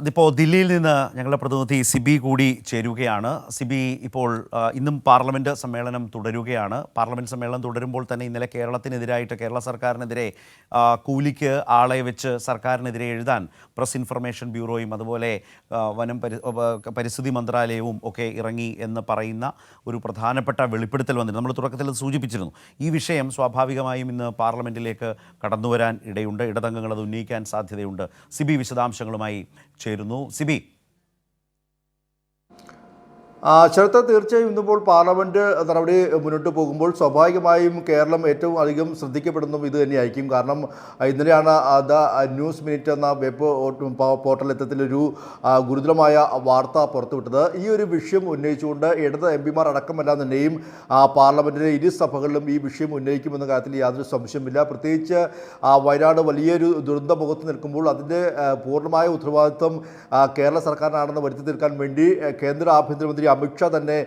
ഇതിപ്പോൾ ദില്ലിയിൽ നിന്ന് ഞങ്ങളുടെ പ്രതിനിധി സിബി കൂടി ചേരുകയാണ്. സിബി ഇപ്പോൾ ഇന്നും പാർലമെന്റ് സമ്മേളനം തുടരുകയാണ്. പാർലമെന്റ് സമ്മേളനം തുടരുമ്പോൾ തന്നെ ഇന്നലെ കേരളത്തിനെതിരായിട്ട് കേരള സർക്കാരിനെതിരെ കൂലിക്ക് ആളെ വെച്ച് സർക്കാരിനെതിരെ എഴുതാൻ പ്രസ് ഇൻഫർമേഷൻ ബ്യൂറോയും അതുപോലെ വനം പരി പരിസ്ഥിതി മന്ത്രാലയവും ഒക്കെ ഇറങ്ങി എന്ന് പറയുന്ന ഒരു പ്രധാനപ്പെട്ട വെളിപ്പെടുത്തൽ വന്നിരുന്നു. നമ്മൾ തുടക്കത്തിൽ സൂചിപ്പിച്ചിരുന്നു. ഈ വിഷയം സ്വാഭാവികമായും ഇന്ന് പാർലമെന്റിലേക്ക് കടന്നു വരാൻ ഇടയുണ്ട്. ഇടതംഗങ്ങൾ അത് ഉന്നയിക്കാൻ സാധ്യതയുണ്ട്. സിബി വിശദാംശങ്ങളുമായി ചേരുന്നു. സിബി. ശരത്ത് തീർച്ചയായും ഇന്നിപ്പോൾ പാർലമെന്റ് നടപടി മുന്നോട്ട് പോകുമ്പോൾ സ്വാഭാവികമായും കേരളം ഏറ്റവും അധികം ശ്രദ്ധിക്കപ്പെടുന്നതും ഇത് തന്നെയായിരിക്കും. കാരണം ഇന്നലെയാണ് ദ ന്യൂസ് മിനിറ്റ് എന്ന വെബ് പോർട്ടൽ എത്തത്തിലൊരു ഗുരുതരമായ വാർത്ത പുറത്തുവിട്ടത്. ഈ ഒരു വിഷയം ഉന്നയിച്ചുകൊണ്ട് ഇടത് എം പിമാർ അടക്കമല്ല തന്നെയും പാർലമെന്റിലെ ഇരു സഭകളിലും ഈ വിഷയം ഉന്നയിക്കുമെന്ന കാര്യത്തിൽ യാതൊരു സംശയമില്ല പ്രത്യേകിച്ച് വയനാട് വലിയൊരു ദുരന്ത മുഖത്ത് നിൽക്കുമ്പോൾ അതിന്റെ പൂർണമായ ഉത്തരവാദിത്വം കേരള സർക്കാരിനാണെന്ന് വരുത്തി തീർക്കാൻ വേണ്ടി കേന്ദ്ര ആഭ്യന്തരമന്ത്രി അമിത്ഷാ തന്നെ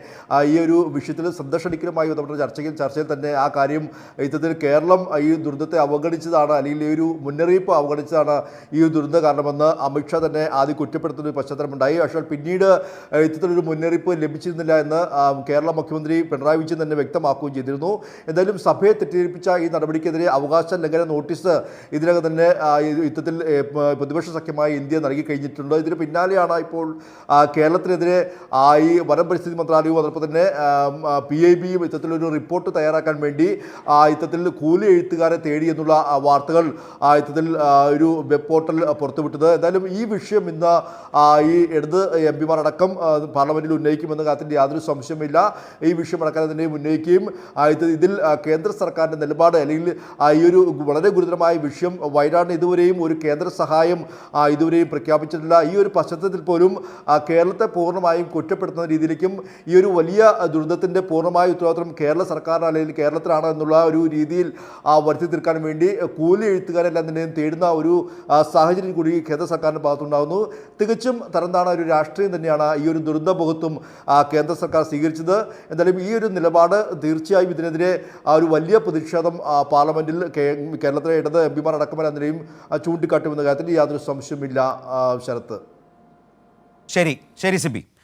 ഈ ഒരു വിഷയത്തിൽ ശ്രദ്ധക്ഷണിക്കലുമായി ബന്ധപ്പെട്ട ചർച്ചയിൽ ചർച്ചയിൽ തന്നെ ആ കാര്യം ഇത്തരത്തിൽ കേരളം ഈ ദുരന്തത്തെ അവഗണിച്ചതാണ് അല്ലെങ്കിൽ ഈ ഒരു മുന്നറിയിപ്പ് അവഗണിച്ചതാണ് ഈ ഒരു ദുരന്ത കാരണമെന്ന് അമിത്ഷാ തന്നെ ആദ്യം കുറ്റപ്പെടുത്തുന്ന ഒരു പശ്ചാത്തലമുണ്ടായി. പക്ഷേ പിന്നീട് യുദ്ധത്തിലൊരു മുന്നറിയിപ്പ് ലഭിച്ചിരുന്നില്ല എന്ന് കേരള മുഖ്യമന്ത്രി പിണറായി വിജയൻ തന്നെ വ്യക്തമാക്കുകയും ചെയ്തിരുന്നു. എന്തായാലും സഭയെ തെറ്റിദ്ധരിപ്പിച്ച ഈ നടപടിക്കെതിരെ അവകാശ ലംഘന നോട്ടീസ് ഇതിനകം തന്നെ യുദ്ധത്തിൽ പ്രതിപക്ഷ സഖ്യമായി ഇന്ത്യ നൽകി കഴിഞ്ഞിട്ടുണ്ട്. ഇതിന് പിന്നാലെയാണ് ഇപ്പോൾ കേരളത്തിനെതിരെ ഈ വനം പരിസ്ഥിതി മന്ത്രാലയവും അതോടൊപ്പം തന്നെ പി ഐ ബിയും ഇത്തരത്തിലൊരു റിപ്പോർട്ട് തയ്യാറാക്കാൻ വേണ്ടി ഇത്തരത്തിൽ കൂലി എഴുത്തുകാരെ തേടി എന്നുള്ള വാർത്തകൾ ഇത്തരത്തിൽ ഒരു വെബ് പോർട്ടൽ പുറത്തുവിട്ടത്. എന്തായാലും ഈ വിഷയം ഇന്ന് ഈ ഇടത് എം പിമാർ അടക്കം പാർലമെന്റിൽ ഉന്നയിക്കുമെന്ന കാര്യത്തിന്റെ യാതൊരു സംശയമില്ല ഈ വിഷയം അടക്കം തന്നെ ഉന്നയിക്കുകയും ഇതിൽ കേന്ദ്ര സർക്കാരിന്റെ നിലപാട് അല്ലെങ്കിൽ ഈ ഒരു വളരെ ഗുരുതരമായ വിഷയം വയനാടിന് ഇതുവരെയും ഒരു കേന്ദ്ര സഹായം ഇതുവരെയും പ്രഖ്യാപിച്ചിട്ടില്ല. ഈ ഒരു പശ്ചാത്തലത്തിൽ പോലും കേരളത്തെ പൂർണമായും കുറ്റപ്പെടുത്തുന്ന രീതിയിലേക്കും ഈ ഒരു വലിയ ദുരിതത്തിന്റെ പൂർണമായ ഉത്തരവാദിത്വം കേരള സർക്കാരിന് അല്ലെങ്കിൽ കേരളത്തിലാണ് എന്നുള്ള ഒരു രീതിയിൽ വരുത്തി തീർക്കാൻ വേണ്ടി കൂലി എഴുത്തുകാരെല്ലാം തന്നെയും തേടുന്ന ഒരു സാഹചര്യം കൂടി കേന്ദ്ര സർക്കാരിന്റെ ഭാഗത്തുണ്ടാകുന്നു തികച്ചും തരംതാണ ഒരു രാഷ്ട്രീയം തന്നെയാണ് ഈ ഒരു ദുരന്ത മുഖത്തും കേന്ദ്ര സർക്കാർ സ്വീകരിച്ചത്. എന്തായാലും ഈ ഒരു നിലപാട് തീർച്ചയായും ഇതിനെതിരെ ഒരു വലിയ പ്രതിഷേധം പാർലമെന്റിൽ കേരളത്തിലെ ഇടത് എം പിമാർ അടക്കമെല്ലാം ചൂണ്ടിക്കാട്ടുമെന്ന കാര്യത്തിൽ യാതൊരു സംശയമില്ല ശരത്ത്. ശരി. ശരി സിബി.